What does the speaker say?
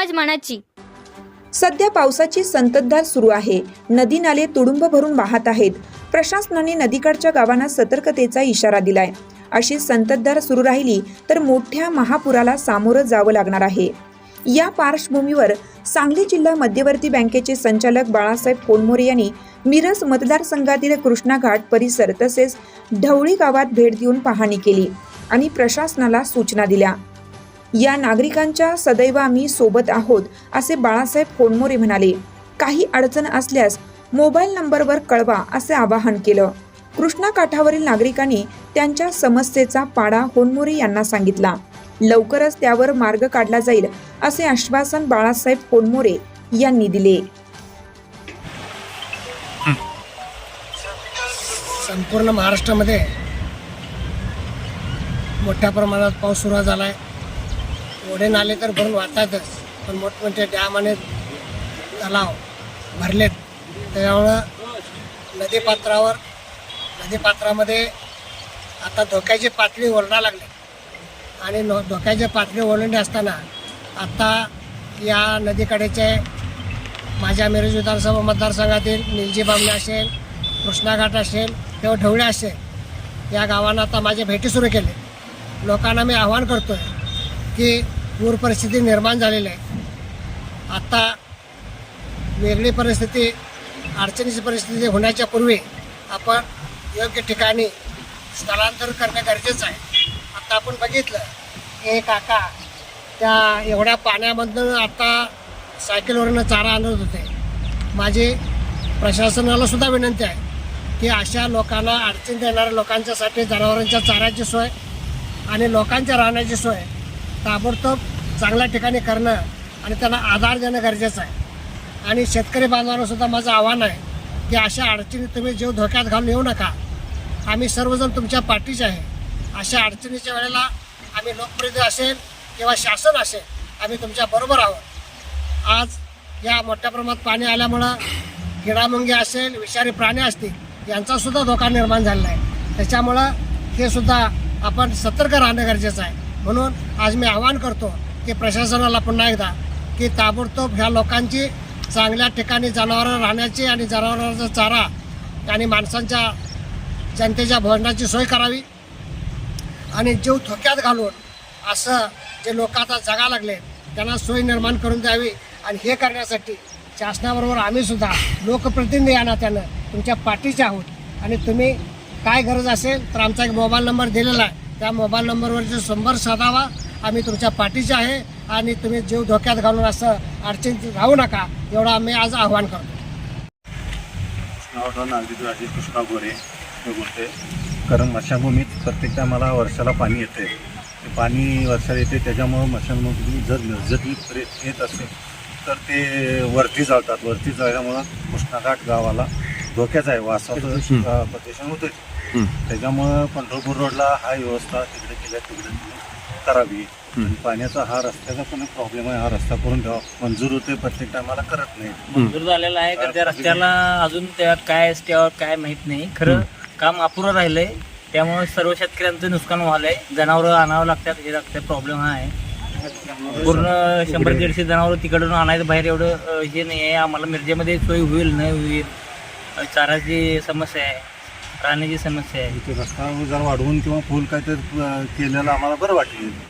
समाज मनाची. सध्या पावसाची संततधार सुरू आहे. नदी नाले तुडुंब भरून वाहत आहेत. प्रशासनाने नदीकडच्या गावांना सतर्कतेचा इशारा दिलाय. अशी संततधार सुरू राहिली तर मोठ्या महापुराला सामोरं जावं लागणार आहे. या पार्श्वभूमीवर सांगली जिल्हा मध्यवर्ती बँकेचे संचालक बाळासाहेब कोनमोरे यांनी मिरज मतदारसंघातील कृष्णा घाट परिसर तसेच ढवळी गावात भेट देऊन पाहणी केली आणि प्रशासनाला सूचना दिल्या. या नागरिकांच्या सदैव आम्ही सोबत आहोत असे बाळासाहेब कोणमोरे म्हणाले. काही अडचण असल्यास मोबाईल नंबरवर कळवा असे आवाहन केलं. कृष्णा काठावरील नागरिकांनी त्यांच्या समस्येचा पाडा होनमोरे यांना सांगितला. लवकरच त्यावर मार्ग काढला जाईल असे आश्वासन बाळासाहेब कोणमोरे यांनी दिले. संपूर्ण महाराष्ट्रामध्ये मोठ्या प्रमाणात पाऊस सुरू झाला आहे ओढे नाले तर भरून वाहतातच पण मोठमोठे डॅम आणि तलाव भरलेत. त्यामुळं नदीपात्रावर नदीपात्रामध्ये आता धोक्याची पातळी ओरडा लागली. आणि न धोक्याची पातळी ओरडली असताना आत्ता या नदीकडेचे माझ्या मिरज विधानसभा मतदारसंघातील निलजी बामणे असेल कृष्णाघाट असेल किंवा ढवळे असेल या गावांना आता माझे भेटी सुरू केले. लोकांना मी आवाहन करतो आहे की पूर परिस्थिती निर्माण झालेली आहे. आत्ता वेगळी परिस्थिती अडचणीची परिस्थिती होण्याच्या पूर्वी आपण योग्य ठिकाणी स्थलांतर करणं गरजेचं आहे. आत्ता आपण बघितलं हे काका त्या एवढ्या पाण्यामधून आता सायकलवरनं चारा आणत होते. माझी प्रशासनाला सुद्धा विनंती आहे की अशा लोकांना अडचण देणाऱ्या लोकांच्यासाठी जनावरांच्या चाऱ्याची सोय आणि लोकांच्या राहण्याची सोय ताबडतोब चांगल्या ठिकाणी करणं आणि त्यांना आधार देणं गरजेचं आहे. आणि शेतकरी बांधवांनासुद्धा माझं आव्हान आहे की अशा अडचणी तुम्ही जीव धोक्यात घालून येऊ नका. आम्ही सर्वजण तुमच्या पाठीचे आहे. अशा अडचणीच्या वेळेला आम्ही लोकप्रतिनिधी असेल किंवा शासन असेल आम्ही तुमच्या बरोबर आहोत. आज या मोठ्या प्रमाणात पाणी आल्यामुळं किडामुंगी असेल विषारी प्राणी असतील यांचासुद्धा धोका निर्माण झालेला आहे. त्याच्यामुळं हे सुद्धा आपण सतर्क राहणं गरजेचं आहे. म्हणून आज मी आवाहन करतो की प्रशासनाला पुन्हा एकदा की ताबडतोब ह्या लोकांची चांगल्या ठिकाणी जनावरं राहण्याची आणि जनावरांचा चारा आणि माणसांच्या जनतेच्या भोजनाची सोय करावी. आणि जीव धोक्यात घालून असं जे लोक आता जगा लागले त्यांना सोय निर्माण करून द्यावी आणि हे करण्यासाठी शासनाबरोबर आम्ही सुद्धा लोकप्रतिनिधी या नात्यानं तुमच्या पाठीचे आहोत. आणि तुम्ही काय गरज असेल तर आमचा एक मोबाईल नंबर दिलेला आहे. त्या मोबाईल नंबरवर जो संपर्क साधावा. आम्ही तुमच्या पाठीचे आहे आणि तुम्ही जीव धोक्यात घालून असं अडचणीत राहू नका एवढं आम्ही आज आव्हान करतो. कृष्णा गोरे. बोलते कारण मशाभूमीत प्रत्येक टायमाला वर्षाला पाणी येते ते पाणी वर्षाला येते त्याच्यामुळं मशाभूमी जर निर्जलीत येत असेल तर ते वरती जाळतात. वरती जाळल्यामुळं कृष्णाघाट गावाला धोक्याच आहे वासाचं अं, प्रदूषण होतं त्याच्यामुळं पंढरपूर रोडला हा व्यवस्था तिकडे केल्या तिकडे तुम्ही करावी आणि पाण्याचा हा रस्त्याचा पण प्रॉब्लेम आहे हा रस्ता करून द्यावा मंजूर होते प्रत्येक टायमाला करत नाही. मंजूर झालेला आहे तर त्या रस्त्याला अजून त्यात काय त्यावर काय माहीत नाही. खरं काम अपुरं राहिलंय त्यामुळे सर्व शेतकऱ्यांचं नुकसान व्हायलंय जनावरं आणावं लागतात हे लागतात प्रॉब्लेम हा आहे. पूर्ण शंभर दीडशे जनावरं तिकडून आणायचं बाहेर एवढं अं, हे नाही आहे. आम्हाला मिरजेमध्ये सोय होईल नाही होईल. चाराची समस्या आहे प्राण्याची समस्या आहे. इथे रस्ता जर वाढवून किंवा फुल काहीतरी केलेलं आम्हाला बरं वाटेल.